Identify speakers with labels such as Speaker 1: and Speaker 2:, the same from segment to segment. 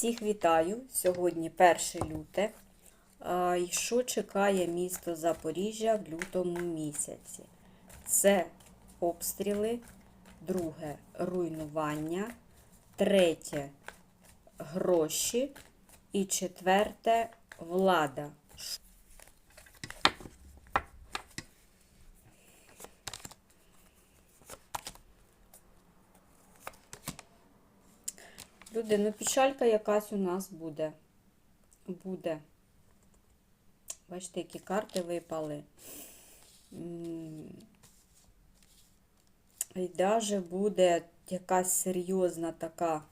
Speaker 1: Всіх вітаю! Сьогодні 1 люте. І що чекає місто Запоріжжя в лютому місяці? Це обстріли, друге руйнування, третє гроші і четверте влада. Люди, ну печалька якась у нас буде. Буде. Бачите, які карти випали. І даже буде якась серйозна така.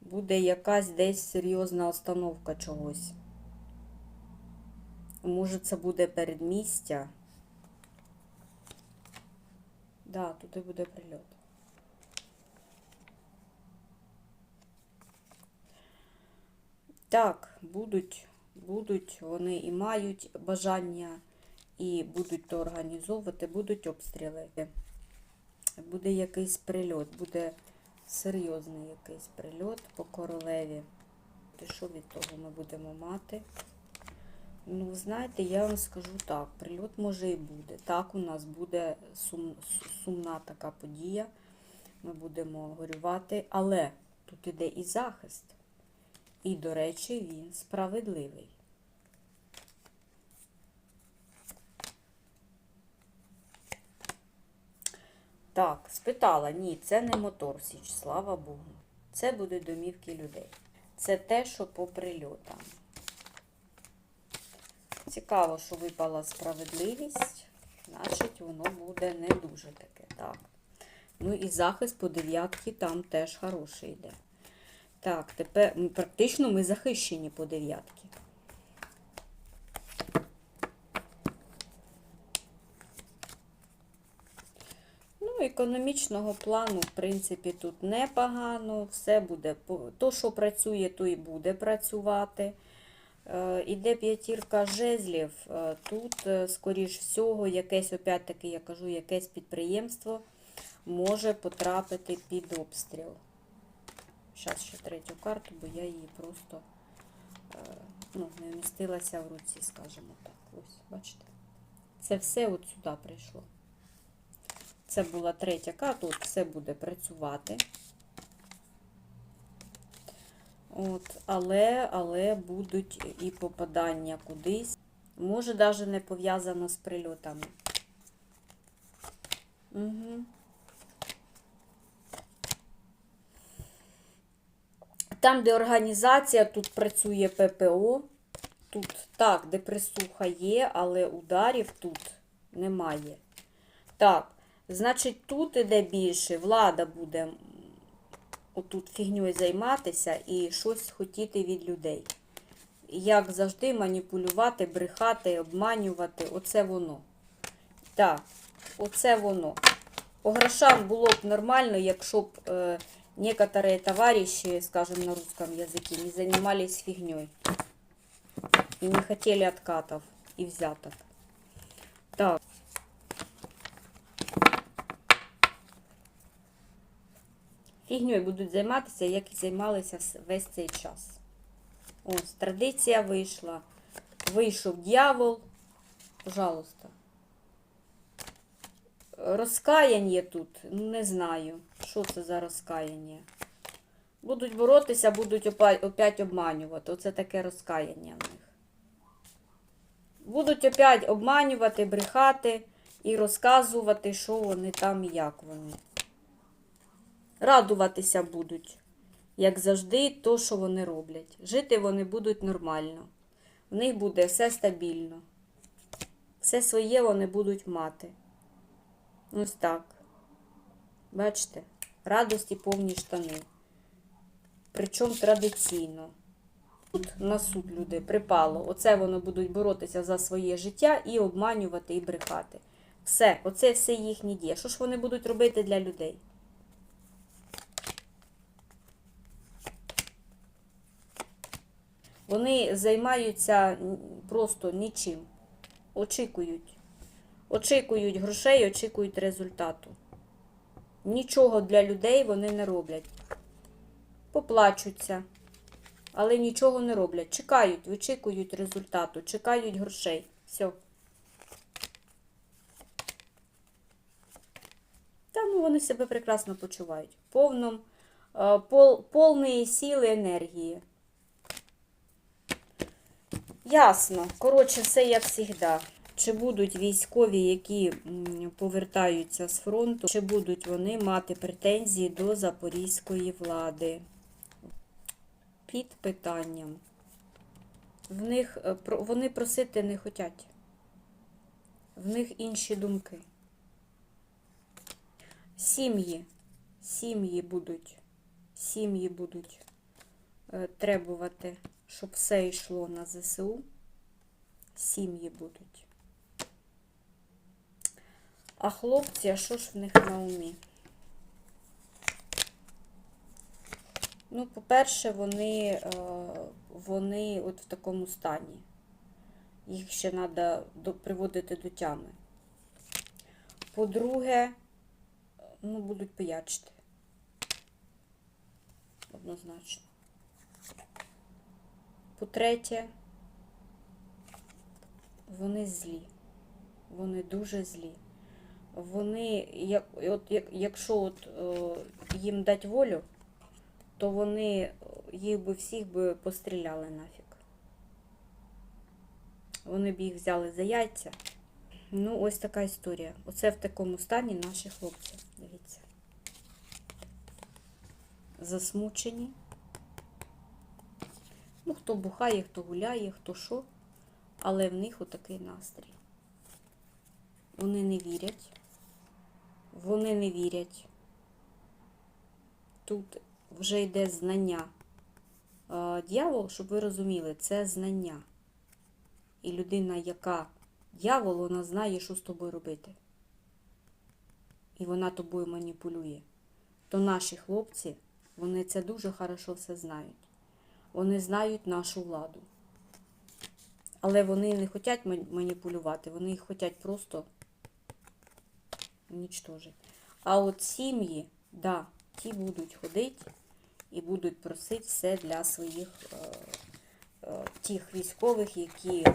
Speaker 1: Буде якась десь серйозна остановка чогось. Може, це буде передмістя. Да, туди буде прильот. Так, будуть, будуть, вони і мають бажання, і будуть то організовувати, будуть обстріли. Буде якийсь прильот, буде серйозний якийсь прильот по королеві. Що від того ми будемо мати? Ну, знаєте, я вам скажу так, прильот може і буде. Так, у нас буде сум, сумна така подія. Ми будемо горювати, але тут іде і захист. І, до речі, він справедливий. Так, спитала, ні, це не мотор Січ, слава Богу. Це будуть домівки людей. Це те, що по прильотам. Цікаво, що випала справедливість, значить, воно буде не дуже таке. Так. Ну і захист по дев'ятки там теж хороший йде. Так, тепер практично ми захищені по дев'ятки. Ну, економічного плану, в принципі, тут непогано. Все буде, то, що працює, то і буде працювати. Е, Іде п'ятірка жезлів. Е, Тут, е, скоріш всього, якесь, опять-таки, я кажу, якесь підприємство може потрапити під обстріл. Зараз ще третю карту, бо я її просто ну, не вмістилася в руці, скажімо так. Ось, бачите. Це все от сюди прийшло. Це була третя карта, от все буде працювати. От, але, але будуть і попадання кудись. Може, навіть не пов'язано з прильотами. Угу. Там, де організація, тут працює ППО. Тут так, де присуха є, але ударів тут немає. Так, значить, тут іде більше, влада буде отут фігньою займатися і щось хотіти від людей. Як завжди, маніпулювати, брехати, обманювати. Оце воно. Так, оце воно. По грошам було б нормально, якщо б э, некоторые товарищи, скажем на русском языке, не занимались фигней. И не хотели откатов и взяток. Фігньою будуть займатися, як і займалися весь цей час. Ось, традиція вийшла. Вийшов дьявол. Пожалуйста. Розкаяння тут, не знаю, що це за розкаяння. Будуть боротися, будуть опять обманювати. Оце таке розкаяння в них. Будуть опять обманювати, брехати і розказувати, що вони там і як вони. Радуватися будуть, як завжди, то, що вони роблять. Жити вони будуть нормально. В них буде все стабільно. Все своє вони будуть мати. Ось так. Бачите? Радості повні штани. Причому традиційно. Тут на суд люди припало. Оце вони будуть боротися за своє життя і обманювати, і брехати. Все, оце все їхні дії. Що ж вони будуть робити для людей? Вони займаються просто нічим. Очікують. Очікують грошей, очікують результату. Нічого для людей вони не роблять. Поплачуться, але нічого не роблять. Чекають, вичікують результату, чекають грошей. Все. Та ну вони себе прекрасно почувають. Повном, е, пол, повної сили енергії. Ясно. Коротше, все як завжди. Чи будуть військові, які повертаються з фронту, чи будуть вони мати претензії до запорізької влади? Під питанням. В них, е, вони просити не хочуть. В них інші думки. Сім'ї. Сім'ї будуть. Сім'ї будуть е, требувати, щоб все йшло на ЗСУ. Сім'ї будуть. А хлопці, а що ж в них на умі? Ну, по-перше, вони, е, вони от в такому стані. Їх ще треба приводити до тями. По-друге, ну, будуть пиячити. Однозначно. По-третє, вони злі. Вони дуже злі. Вони, як, от, як, якщо от, е, їм дати волю, то вони е, їх би всіх би постріляли нафіг. Вони б їх взяли за яйця. Ну, ось така історія. Оце в такому стані наші хлопці. Дивіться. Засмучені. Ну, хто бухає, хто гуляє, хто що. Але в них отакий настрій. Вони не вірять. Вони не вірять. Тут вже йде знання. Е, Дьявол, щоб ви розуміли, це знання. І людина, яка дьявол, вона знає, що з тобою робити. І вона тобою маніпулює. То наші хлопці, вони це дуже хорошо все знають. Вони знають нашу владу. Але вони не хочуть маніпулювати, вони їх хочуть просто уничтожити. А от сім'ї, да, ті будуть ходити і будуть просити все для своїх е, е, тих військових, які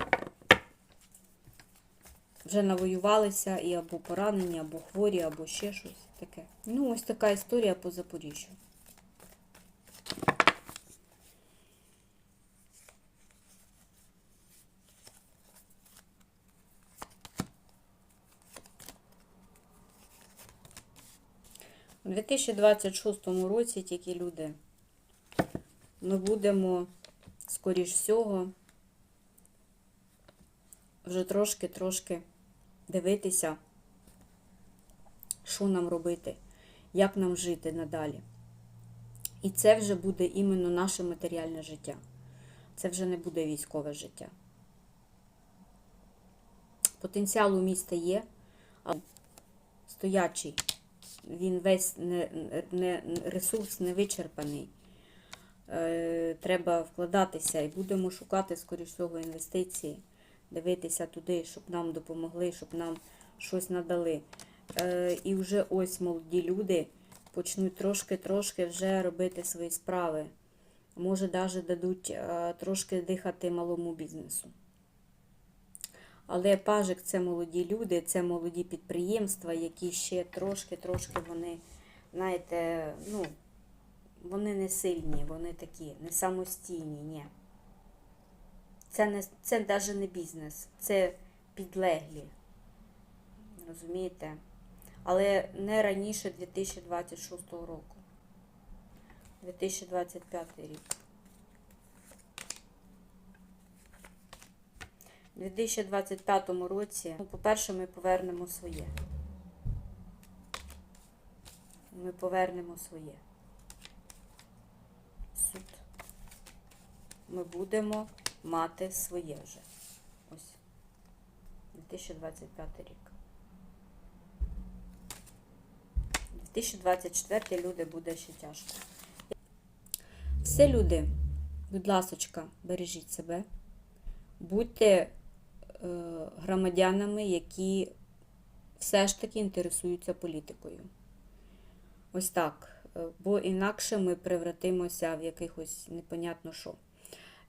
Speaker 1: вже навоювалися і або поранені, або хворі, або ще щось таке. Ну, ось така історія по Запоріжжю. У 2026 році тільки люди. Ми будемо, скоріш всього, вже трошки-трошки дивитися, що нам робити, як нам жити надалі. І це вже буде іменно наше матеріальне життя. Це вже не буде військове життя. Потенціал у міста є, а стоячий він весь не, не, ресурс не вичерпаний. Е, треба вкладатися і будемо шукати, скоріш всього, інвестиції, дивитися туди, щоб нам допомогли, щоб нам щось надали. Е, і вже ось молоді люди почнуть трошки-трошки вже робити свої справи. Може, навіть дадуть е, трошки дихати малому бізнесу. Але пажик це молоді люди, це молоді підприємства, які ще трошки-трошки вони, знаєте, ну, вони не сильні, вони такі, не самостійні, ні. Це не, це навіть не бізнес, це підлеглі. Розумієте? Але не раніше 2026 року. 2025 рік. У 2025 році, ну, по-перше, ми повернемо своє. Ми повернемо своє. Суд. Ми будемо мати своє вже. Ось. 2025 рік. 2024 люди буде ще тяжко. Все, люди, будь ласочка, бережіть себе. Будьте громадянами, які все ж таки інтересуються політикою. Ось так. Е, Бо інакше ми превратимося в якихось непонятно що.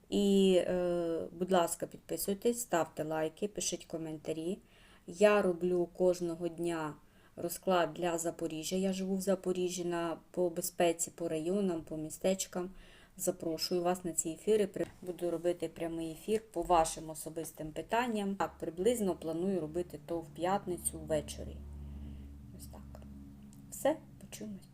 Speaker 1: І, е, будь ласка, підписуйтесь, ставте лайки, пишіть коментарі. Я роблю кожного дня розклад для Запоріжжя. Я живу в Запоріжжі на, по безпеці, по районам, по містечкам. Запрошую вас на ці ефіри. Буду робити прямий ефір по вашим особистим питанням. Так, приблизно планую робити то в п'ятницю ввечері. Ось так. Все, почуємось.